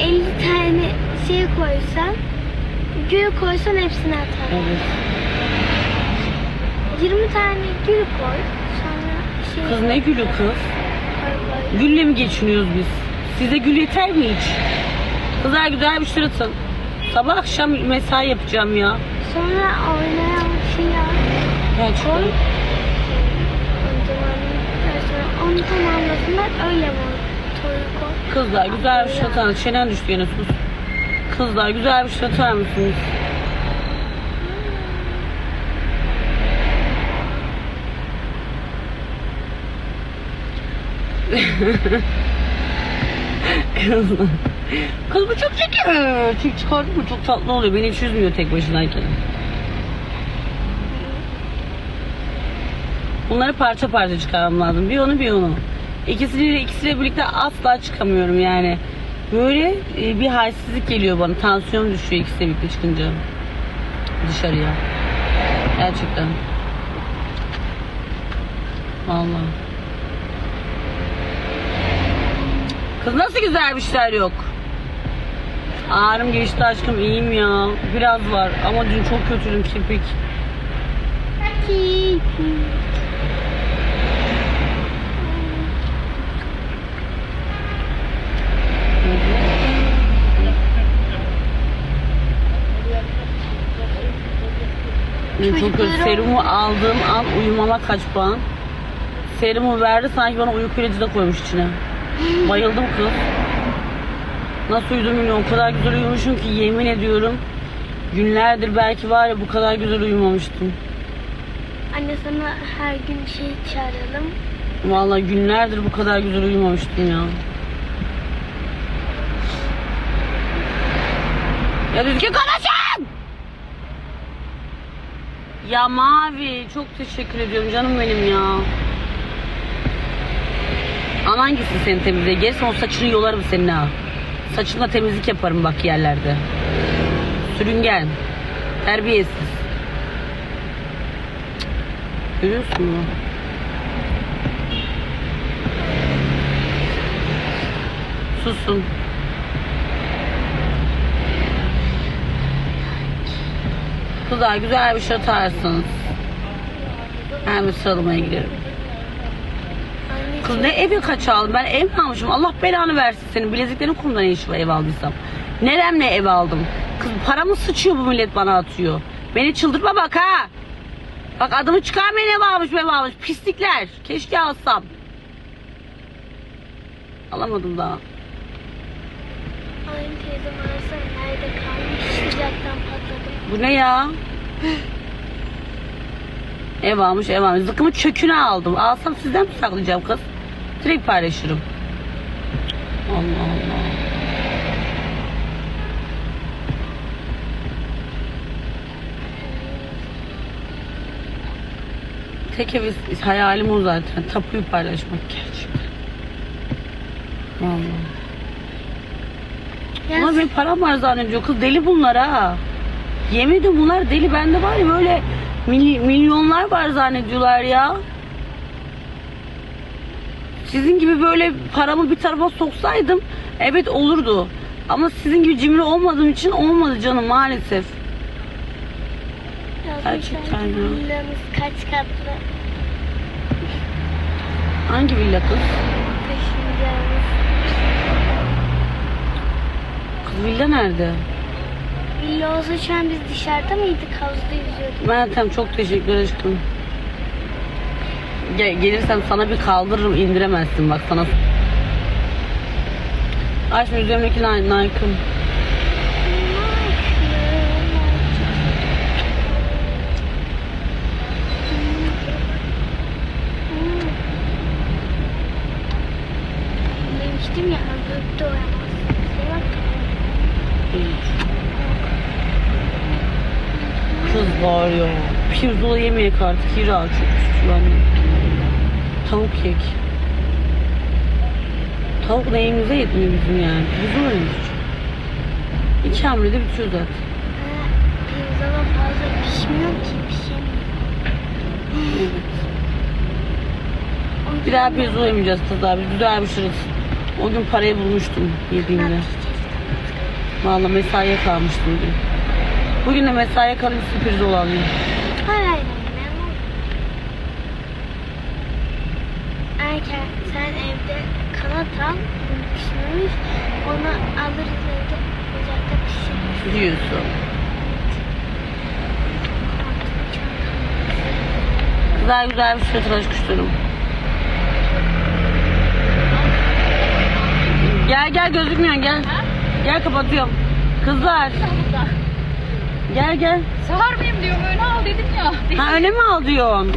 50 tane şey koysan, gül koysan hepsini atar. Evet. 20 tane gül koy. Sonra şey Kız ne gülü kız? koy koy. Gülle mi geçiniyoruz biz? Size gül yeter mi hiç? Kızlar güzel bir şey atın. Sabah akşam mesai yapacağım ya. Sonra oynayan şey. O zaman sonra onu tamamlasınlar öyle mi? Kızlar güzel bir şey atar. Çenen düştü yine sus. Kızlar güzel bir şey atar mısınız? Kızlar. Kız bu çok şeker. Çek çıkardı mı çok tatlı oluyor. Beni hiç üzmüyor tek başınayken. Bunları parça parça çıkarmam lazım. Bir onu bir onu. İkisiyle, ikisiyle birlikte asla çıkamıyorum yani. Böyle e, bir halsizlik geliyor bana. Tansiyon düşüyor ikisiyle birlikte çıkınca. Dışarıya. Gerçekten. Vallahi. Kız nasıl güzel bir şeyler yok. Ağrım geçti aşkım iyiyim ya. Biraz var ama dün çok kötüydüm kirpik. Dün çok kötü. Çocuklara- Serumu aldığım an uyumama kaç puan. Serumu verdi sanki bana uyku ilacı da koymuş içine. Bayıldım kız. Nasıl uyudum bilmiyorum. O kadar güzel uyumuşum ki yemin ediyorum. Günlerdir belki var ya bu kadar güzel uyumamıştım. Anne sana her gün şey çağıralım. Vallahi günlerdir bu kadar güzel uyumamıştım ya. Ya düzgün konuşun! Ya Mavi çok teşekkür ediyorum canım benim ya. Anan gitsin seni temizle. Gelirsen o saçını yolarım senin ha. Saçınla temizlik yaparım bak yerlerde. Sürüngen. Terbiyesiz. Görüyorsun mu? Susun. Kızlar güzel bir şey atarsınız. Ben bir. Anne Kız ne evi kaç aldım? Ben ev mi almışım? Allah belanı versin senin. Bileziklerin kumda ne işi var ev aldıysam. Neremle ev aldım? Kız paramı sıçıyor bu millet bana atıyor. Beni çıldırtma bak ha. Bak adımı çıkarmayın ev almış ev almış. Pislikler. Keşke alsam. Alamadım daha. Aynı teyzem arasana nerede kalmış sıcaktan patladım. Bu ne ya? ev almış ev almış. Zıkkımı çöküne aldım. Alsam sizden mi saklayacağım kız? Direkt paylaşırım. Allah Allah. Tek ev hayalim o zaten. Tapuyu paylaşmak gerçekten. Vallahi. Ya Ama benim param var zannediyor. Kız deli bunlar ha. Yemin ediyorum bunlar deli. Bende var ya böyle mily- milyonlar var zannediyorlar ya. Sizin gibi böyle paramı bir tarafa soksaydım evet olurdu. Ama sizin gibi cimri olmadığım için olmadı canım maalesef. Gerçekten ya. villamız kaç katlı Hangi villa kız? taşınacağımız. Kız villa nerede? Villa olsa şu an biz dışarıda mıydık? Havuzda yüzüyorduk. Meltem çok teşekkür aşkım. Gel, gelirsem sana bir kaldırırım indiremezsin bak sana. Aç üzerimdeki Nike- Nike'ım. Demiştim ya öldürüp doyamaz. Şey bak. Kız var ya. Pirzola yemeyek artık. Hira çok annem. Tavuk yek. Tavuk neyimize yetmiyor bizim yani. Pirzola neyimiz? İki hamlede bitiyor zaten. Pirzola fazla pişmiyor ki pişemiyor. Evet. Bir daha pirzola yemeyeceğiz kızlar. Bir güzel bir. O gün parayı bulmuştum yediğimde. Vallahi mesaiye kalmıştım bugün. Bugün de mesaiye kalıp sürpriz olamıyor. Hayır. Erken sen evde kanat al. Pişmemiş. Onu alırız evde. Ocakta pişiririz. Diyorsun. Güzel güzel bir şey tıraş kuşlarım. Gel gel gözükmüyor gel. Gel kapatıyorum. Kızlar gel gel. Sağır mıyım diyor böyle al dedim ya. Ha öyle mi al diyorsun?